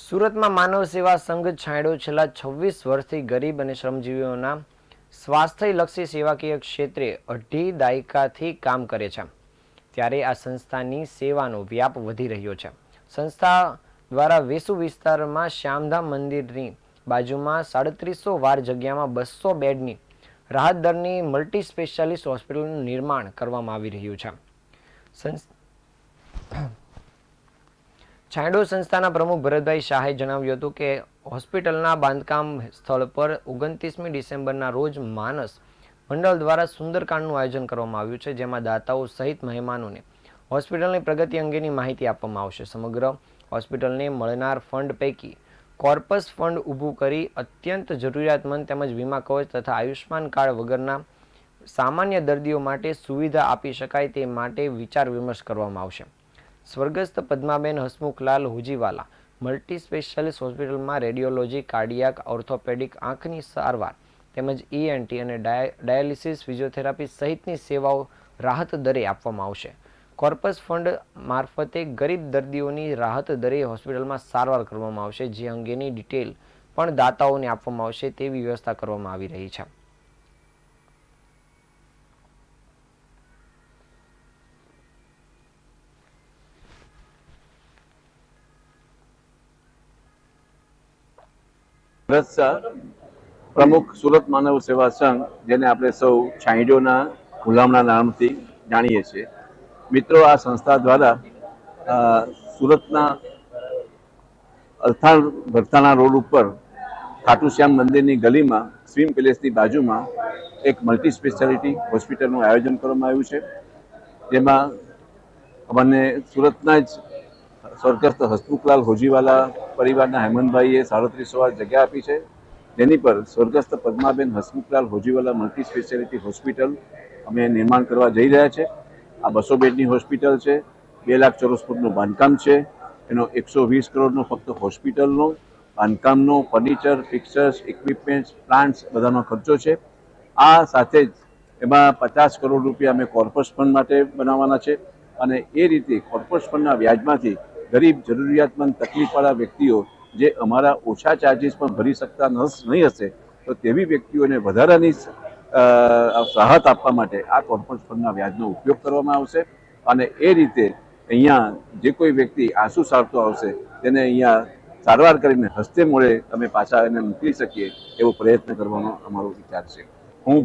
સુરતમાં માનવ સેવા સંઘ છાંયડો છેલ્લા છવ્વીસ વર્ષથી ગરીબ અને શ્રમજીવીઓના સ્વાસ્થ્યલક્ષી સેવાકીય ક્ષેત્રે અઢી દાયકાથી કામ કરે છે. ત્યારે આ સંસ્થાની સેવાનો વ્યાપ વધી રહ્યો છે. સંસ્થા દ્વારા વેસુ વિસ્તારમાં શ્યામધામ મંદિરની બાજુમાં સાડત્રીસો વાર જગ્યામાં બસો બેડની રાહત દરની મલ્ટી સ્પેશિયાલિસ્ટ હોસ્પિટલનું નિર્માણ કરવામાં આવી રહ્યું છે. સંસ છાંયડો સંસ્થાના પ્રમુખ ભરતભાઈ શાહે જણાવ્યું હતું કે હોસ્પિટલના બાંધકામ સ્થળ પર ઓગણત્રીસમી ડિસેમ્બરના રોજ માનસ મંડળ દ્વારા સુંદરકાંડનું આયોજન કરવામાં આવ્યું છે, જેમાં દાતાઓ સહિત મહેમાનોને હોસ્પિટલની પ્રગતિ અંગેની માહિતી આપવામાં આવશે. સમગ્ર હોસ્પિટલને મળનાર ફંડ પૈકી કોર્પસ ફંડ ઊભું કરી અત્યંત જરૂરિયાતમંદ તેમજ વીમા કવચ તથા આયુષ્માન કાર્ડ વગરના સામાન્ય દર્દીઓ માટે સુવિધા આપી શકાય તે માટે વિચાર વિમર્શ કરવામાં આવશે. સ્વર્ગસ્થ પદ્માબેન હસમુખલાલ હુજીવાલા મલ્ટી સ્પેશિયાલિસ્ટ હોસ્પિટલમાં રેડિયોલોજી, કાર્ડિયાક, ઓર્થોપેડિક, આંખની સારવાર તેમજ ઈએનટી અને ડાય- ડાયાલિસિસ ફિઝિયોથેરાપી સહિતની સેવાઓ રાહત દરે આપવામાં આવશે. કોર્પસ ફંડ મારફતે ગરીબ દર્દીઓની રાહત દરે હોસ્પિટલમાં સારવાર કરવામાં આવશે, જે અંગેની ડિટેલ પણ દાતાઓને આપવામાં આવશે તેવી વ્યવસ્થા કરવામાં આવી રહી છે. ભરત શાહ પ્રમુખ સુરત માનવ સેવા સંઘ, જેને આપણે સૌ છાંયડોના ગુલામના નામથી જાણીએ છીએ. મિત્રો, આ સંસ્થા દ્વારા સુરતના અલથાણ ભરથાણા રોડ ઉપર ખાટુશ્યામ મંદિરની ગલીમાં, સ્વિમ પેલેસની બાજુમાં એક મલ્ટી સ્પેશિયાલિટી હોસ્પિટલનું આયોજન કરવામાં આવ્યું છે. જેમાં અમને સુરતના જ સ્વર્ગસ્થ હસમુખલાલ હોજીવાલા પરિવારના હેમંતભાઈએ સાડત્રીસો વાર જગ્યા આપી છે. જેની પર સ્વર્ગસ્થ Padmaben Hasmukhlal Hojiwala multi speciality hospital અમે નિર્માણ કરવા જઈ રહ્યા છે. આ બસો બેડની હોસ્પિટલ છે. બે લાખ ચોરસ ફૂટનું બાંધકામ છે. એનો એકસો વીસ કરોડનો ફક્ત હોસ્પિટલનો, બાંધકામનો, ફર્નિચર, ફિક્સર્સ, ઇક્વિપમેન્ટ્સ, પ્લાન્ટ્સ બધાનો ખર્ચો છે. આ સાથે જ એમાં પચાસ કરોડ રૂપિયા અમે કોર્પસ ફંડ માટે બનાવવાના છે. અને એ રીતે કોર્પસ ફંડના વ્યાજમાંથી ગરીબ, જરૂરિયાતમંદ, તકલીફવાળા વ્યક્તિઓ જે અમારા ઓછા ચાર્જિસ પણ ભરી શકતા નહીં હશે, તો તેવી વ્યક્તિઓને વધારાની રાહત આપવા માટે આ કોન્ફરન્સ ફંડના વ્યાજનો ઉપયોગ કરવામાં આવશે અને એ રીતે અહીંયા જે કોઈ વ્યક્તિ આંસુ સારતો આવશે તેને અહીંયા સારવાર કરીને હસ્તે મોડે અમે પાછા એને મોકલી શકીએ એવો પ્રયત્ન કરવાનો અમારો વિચાર છે. હું